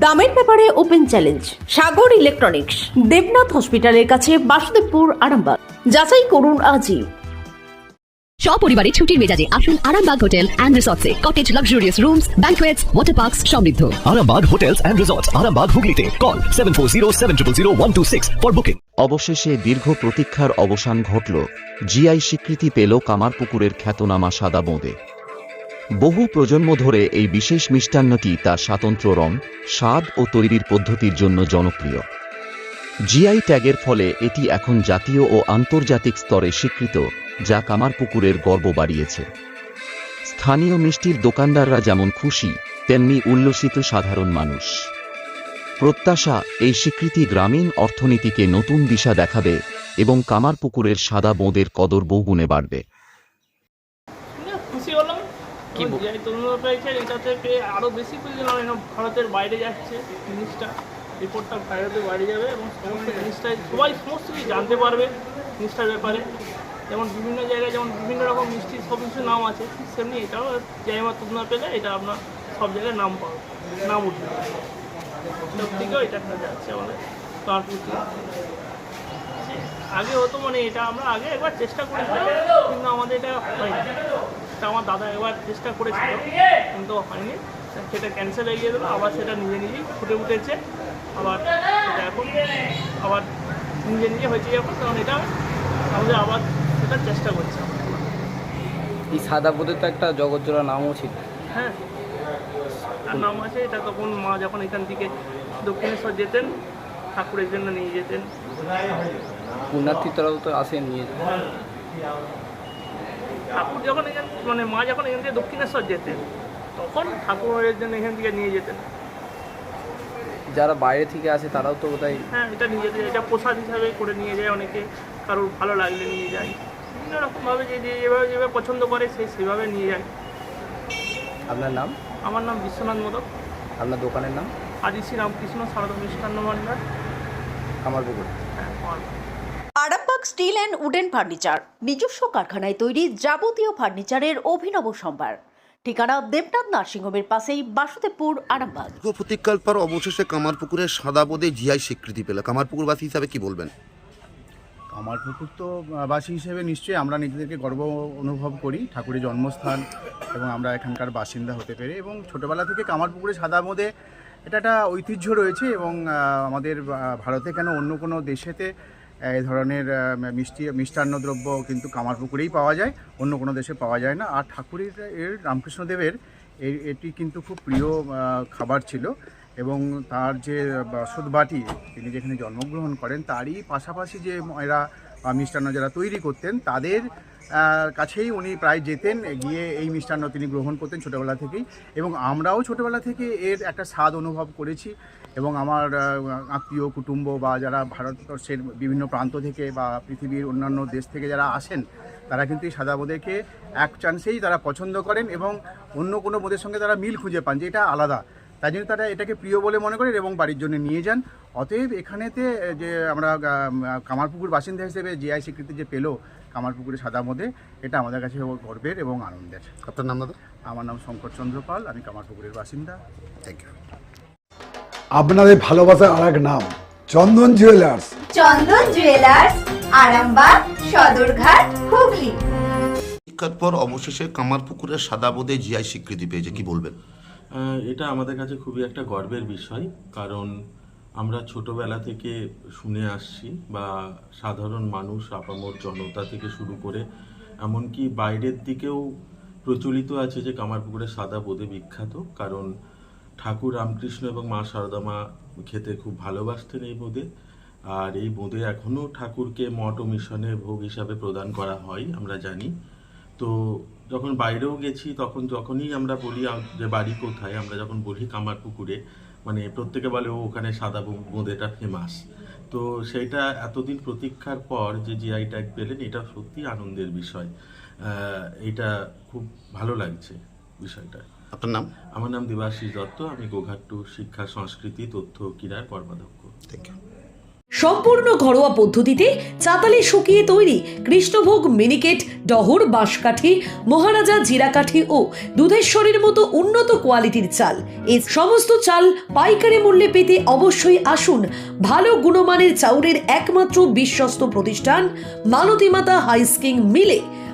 দামের ব্যাপারে open challenge Sagar electronics Debnath হসপিটালের কাছে বাসুদেবপুর আরামবাগ। যাচাই করুন আজই। সপরিবারে ছুটির মেজাজে আসুন Arambagh hotel and রিসর্টসে। Cottage luxurious rooms water parks সমৃদ্ধ। Arambag Hotels and Resorts, Arambag Hooghly Call 740 for booking. অবশেষে দীর্ঘ প্রতীক্ষার অবসান ঘটল। জিআই স্বীকৃতি পেল কামারপুকুরের খ্যাতনামা সাদা বোঁদে। বহু প্রজন্ম ধরে এই বিশেষ মিষ্টান্নটি তার স্বাতন্ত্র রং, স্বাদ ও তৈরির পদ্ধতির জন্য জনপ্রিয়। জিআই ট্যাগের ফলে এটি এখন জাতীয় ও আন্তর্জাতিক স্তরে স্বীকৃত, যা কামারপুকুরের গর্ব বাড়িয়েছে। স্থানীয় মিষ্টির দোকানদাররা যেমন খুশি, তেমনি উল্লসিত সাধারণ মানুষ। প্রত্যাশা, এই স্বীকৃতি গ্রামীণ অর্থনীতিকে নতুন দিশা দেখাবে এবং কামারপুকুরের সাদা বোঁদের কদর বহুগুণে বাড়বে। খুশি হলাম কি জিআই তরুণরা পেয়েছে এটাতে পেয়ে আরও বেশি হলাম এখন ভারতের বাইরে যাচ্ছে জিনিসটা। রিপোর্টটা ভারতের বাইরে যাবে এবং সমস্ত জিনিসটা সবাই সমস্ত কিছু জানতে পারবে জিনিসটার ব্যাপারে। যেমন বিভিন্ন জায়গায় যেমন বিভিন্ন রকম মিষ্টির সব কিছু নাম আছে সেমনি এটাও মা তরুণরা পেলে এটা আপনার সব জায়গায় নাম পাবে নাম উঠবে। সব থেকেও এটা যাচ্ছে আমাদের থেকে। আগে হতো মানে এটা আমরা আগে একবার চেষ্টা করেছিলাম কিন্তু আমাদের এটা হয়নি। এটা আমার দাদা একবার চেষ্টা করেছিল কিন্তু হয়নি। সেটা ক্যান্সেল হয়ে গিয়েছিল আবার সেটা নিজে নিজেই ফুটে উঠেছে। আবার সেটা এখন আবার নিজে নিজে হয়েছে যখন তখন এটা আমাদের আবার সেটা চেষ্টা করছে। এই সাদা বোধের তো একটা জগৎজোড়া নামও ছিল। হ্যাঁ। আর নাম আছে এটা তখন মা যখন এখান থেকে দক্ষিণেশ্বর যেতেন ঠাকুরের জন্য নিয়ে যেতেন। পুণ্যার্থীরাও তো আসেন নিয়ে। ঠাকুর যখন এখান মানে মা যখন এখান থেকে দক্ষিণেশ্বর যেতেন তখন ঠাকুরের জন্য এখান থেকে নিয়ে যেতেন। যারা বাইরে থেকে আসে তারাও তো বোধহয় হ্যাঁ এটা নিয়ে যেতে এটা প্রসাদ হিসাবে করে নিয়ে যায় অনেকে কারোর ভালো লাগলে নিয়ে যায়। বিভিন্ন রকমভাবে যে যে যেভাবে যেভাবে পছন্দ করে সে সেভাবে নিয়ে যায়। আপনার নাম? আমার নাম বিশ্বনাথ মোদক। আপনার দোকানের নাম? আদি শ্রী রামকৃষ্ণ সারদা মিষ্টান্ন ভাণ্ডার আমার পুকুর। হ্যাঁ আমার স্টিল অ্যান্ড উডেন ফার্নিচার নিজস্ব কারখানায় তৈরি যাবতীয় ফার্নিচারের অভিনব সম্ভার। ঠিকানা দেবনাথ নার্সিংহোমের পাশেই বাসুদেবপুর আরামবাগ। দীর্ঘ প্রতীক্ষার পর অবশেষে কামারপুকুরের সাদা বোধে জিআই স্বীকৃতি পেল। কামারপুকুরবাসী হিসাবে কি বলবেন? আমার পুকুর তো বাসী হিসেবে নিশ্চয়ই আমরা নিজেদেরকে গর্ব অনুভব করি ঠাকুরের জন্মস্থান এবং আমরা এখানকার বাসিন্দা হতে পেরে এবং ছোটোবেলা থেকে কামারপুকুরে সাদা মধ্যে এটা একটা ঐতিহ্য রয়েছে এবং আমাদের ভারতে কেন অন্য কোনো দেশেতে এই ধরনের মিষ্টি, মিষ্টান্ন দ্রব্য কিন্তু কামারপুকুরেই পাওয়া যায়, অন্য কোনো দেশে পাওয়া যায় না। আর ঠাকুরের, এর রামকৃষ্ণদেবের এটি কিন্তু খুব প্রিয় খাবার ছিল এবং তার যে বাসদ বাটি, তিনি যেখানে জন্মগ্রহণ করেন, তারই পাশাপাশি যে এরা মিষ্টান্ন যারা তৈরি করতেন, তাদের কাছেই উনি প্রায় যেতেন, গিয়ে এই মিষ্টান্ন তিনি গ্রহণ করতেন ছোটোবেলা থেকেই। এবং আমরাও ছোটোবেলা থেকে এর একটা স্বাদ অনুভব করেছি। এবং আমার আত্মীয় কুটুম্ব বা যারা ভারতবর্ষের বিভিন্ন প্রান্ত থেকে বা পৃথিবীর অন্যান্য দেশ থেকে যারা আসেন তারা কিন্তু এই সাদা বোঁদেকে এক চান্সেই তারা পছন্দ করেন এবং অন্য কোনো বোঁদের সঙ্গে তারা মিল খুঁজে পান যে এটা আলাদা। তাই জন্য তারা এটাকে প্রিয় বলে মনে করেন এবং বাড়ির জন্য নিয়ে যান। অতএব এখানেতে যে আমরা কামারপুকুর বাসিন্দা হিসেবে জিআই স্বীকৃতি যে পেল কামারপুকুরে সাদা মধ্যে এটা আমাদের কাছে গর্বের এবং আনন্দের। আপনার নাম দাদা? আমার নাম শঙ্কর চন্দ্র পাল আমি কামারপুকুরের বাসিন্দা। থ্যাংক ইউ আপনাদের ভালোবাসার আর এক নাম চন্দন জুয়েলার্স চন্দন জুয়েলার্স আরামবাগ সদরঘাট হুগলি। পর অবশেষে কামারপুকুরের সাদা বোধে জিআই স্বীকৃতি পেয়েছে কি বলবেন? এটা আমাদের কাছে খুবই একটা গর্বের বিষয় কারণ আমরা ছোটবেলা থেকে শুনে আসছি বা সাধারণ মানুষ আপামর জনতা থেকে শুরু করে এমনকি বাইরের দিকেও প্রচলিত আছে যে কামারপুকুরের সাদা বোঁদে বিখ্যাত কারণ ঠাকুর রামকৃষ্ণ এবং মা সারদা মা খেতে খুব ভালোবাসতেন এই বোঁদে। আর এই বোঁদে এখনও ঠাকুরকে মঠ ও মিশনে ভোগ হিসাবে প্রদান করা হয়, আমরা জানি। তো যখন বাইরেও গেছি, তখন যখনই আমরা বলি যে বাড়ি কোথায়, আমরা যখন বলি কামারপুকুরে মানে প্রত্যেকে বলে, ও, ওখানে সাদা বোঁদেটা ফেমাস তো সেইটা এতদিন প্রতীক্ষার পর যে জিআই ট্যাগ পেলেন, এটা সত্যি আনন্দের বিষয়। এটা খুব ভালো লাগছে। বিষয়টা আপনার নাম? আমার নাম দেবাশিস দত্ত আমি গোঘাট্টু শিক্ষা সংস্কৃতি তথ্য ক্রীড়ার কর্মাধ্যক্ষ থ্যাংক ইউ সম্পূর্ণ ঘরোয়া পদ্ধতিতে চাতালে শুকিয়ে তৈরি কৃষ্ণভোগ মিনিকেট ডহর বাঁশকাঠি মহারাজা জিরাকাঠি ও দুধেশ্বরীর মতো উন্নত কোয়ালিটির চাল। এই সমস্ত চাল পাইকারি মূল্যে পেতে অবশ্যই আসুন ভালো গুণমানের চাউলের একমাত্র বিশ্বস্ত প্রতিষ্ঠান মালতীমাতা হাইস্কিং মিলে।